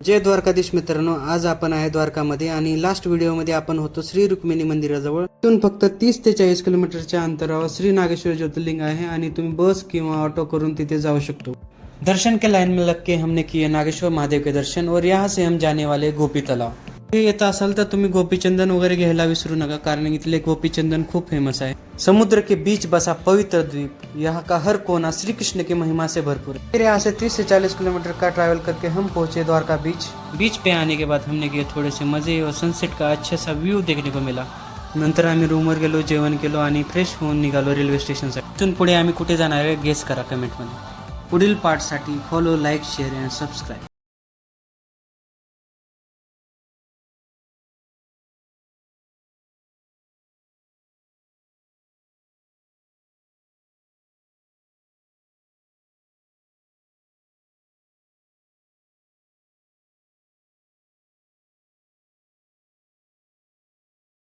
जय द्वारकाधीश मित्रांनो आज आपण आहे द्वारकामध्ये आणि लास्ट व्हिडिओमध्ये आपण होतो श्री रुक्मिणी मंदिराजवळ. इथून फक्त तीस ते चाळीस किलोमीटरच्या अंतरावर श्री नागेश्वर ज्योतिर्लिंग आहे आणि तुम्ही बस किंवा ऑटो करून तिथे जाऊ शकतो. दर्शन के लाइन में लग के हमने किए नागेश्वर महादेव के दर्शन और यहाँ से हम जाने वाले गोपी तलाव हे येत असाल तर तुम्ही गोपीचंदन वगैरे घ्यायला विसरू नका कारण इथले गोपीचंदन खूप फेमस आहे. समुद्र के बीच बसा पवित्र द्वीप यहाँ का हर कोना श्री कृष्ण की महिमा से भरपूर है फिर यहाँ से 30 से 40 किलोमीटर का ट्रैवल करके हम पहुंचे द्वारका बीच. बीच पे आने के बाद हमने किए थोडे से मजे और सनसेट का अच्छा सा व्यू देखने को मिला। नंतर आम्ही रूमवर गेलो जेवण केलो आणि फ्रेश होऊन निघालो रेल्वे स्टेशनसाठी तिथून पुढे आम्ही कुठे जाणार आहे गेस करा कमेंटमध्ये पुढील पार्टसाठी follow like share and subscribe